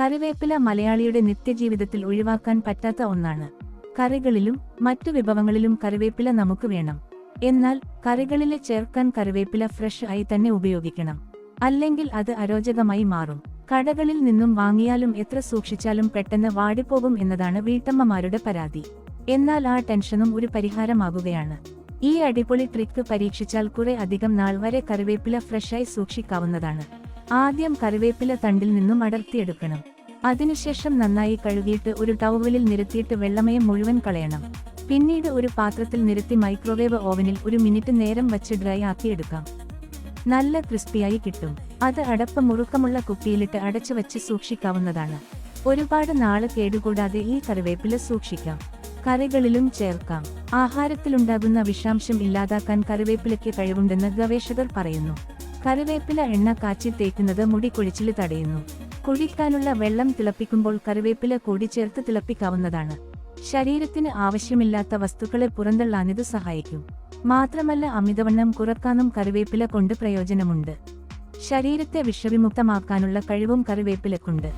കറിവേപ്പില മലയാളിയുടെ നിത്യജീവിതത്തിൽ ഒഴിവാക്കാൻ പറ്റാത്ത ഒന്നാണ്. കറികളിലും മറ്റു വിഭവങ്ങളിലും കറിവേപ്പില നമുക്ക് വേണം. എന്നാൽ കറികളിലെ ചേർക്കാൻ കറിവേപ്പില ഫ്രഷ് ആയി തന്നെ ഉപയോഗിക്കണം. അല്ലെങ്കിൽ അത് അരോചകമായി മാറും. കടകളിൽ നിന്നും വാങ്ങിയാലും എത്ര സൂക്ഷിച്ചാലും പെട്ടെന്ന് വാടിപ്പോകും എന്നതാണ് വീട്ടമ്മമാരുടെ പരാതി. എന്നാൽ ആ ടെൻഷനും ഒരു പരിഹാരമാകുകയാണ്. ഈ അടിപൊളി ട്രിക്ക് പരീക്ഷിച്ചാൽ കുറെ അധികം നാൾ വരെ കറിവേപ്പില ഫ്രഷായി സൂക്ഷിക്കാവുന്നതാണ്. ആദ്യം കറിവേപ്പില തണ്ടിൽ നിന്നും അടർത്തിയെടുക്കണം. അതിനുശേഷം നന്നായി കഴുകിയിട്ട് ഒരു ടവലിൽ നിരത്തിയിട്ട് വെള്ളമയം മുഴുവൻ കളയണം. പിന്നീട് ഒരു പാത്രത്തിൽ നിരത്തി മൈക്രോവേവ് ഓവനിൽ ഒരു മിനിറ്റ് നേരം വച്ച് ഡ്രൈ ആക്കിയെടുക്കാം. നല്ല ക്രിസ്പിയായി കിട്ടും. അത് അടപ്പ് മുറുക്കമുള്ള കുപ്പിയിലിട്ട് അടച്ചു വച്ച് സൂക്ഷിക്കാവുന്നതാണ്. ഒരുപാട് നാൾ കേടുകൂടാതെ ഈ കറിവേപ്പില സൂക്ഷിക്കാം. കറികളിലും ചേർക്കാം. ആഹാരത്തിലുണ്ടാകുന്ന വിഷാംശം ഇല്ലാതാക്കാൻ കറിവേപ്പിലയ്ക്ക് കഴിവുണ്ടെന്ന് ഗവേഷകർ പറയുന്നു. കറിവേപ്പില എണ്ണ കാച്ചി തേക്കുന്നത് മുടി കൊഴിച്ചിൽ തടയുന്നു. കുഴിക്കാനുള്ള വെള്ളം തിളപ്പിക്കുമ്പോൾ കറിവേപ്പില കൂടി ചേർത്ത് തിളപ്പിക്കാവുന്നതാണ്. ശരീരത്തിന് ആവശ്യമില്ലാത്ത വസ്തുക്കളെ പുറന്തള്ളാനിത് സഹായിക്കും. മാത്രമല്ല അമിതവണ്ണം കുറക്കാനും കറിവേപ്പില കൊണ്ട് പ്രയോജനമുണ്ട്. ശരീരത്തെ വിഷവിമുക്തമാക്കാനുള്ള കഴിവും കറിവേപ്പിലക്കുണ്ട്.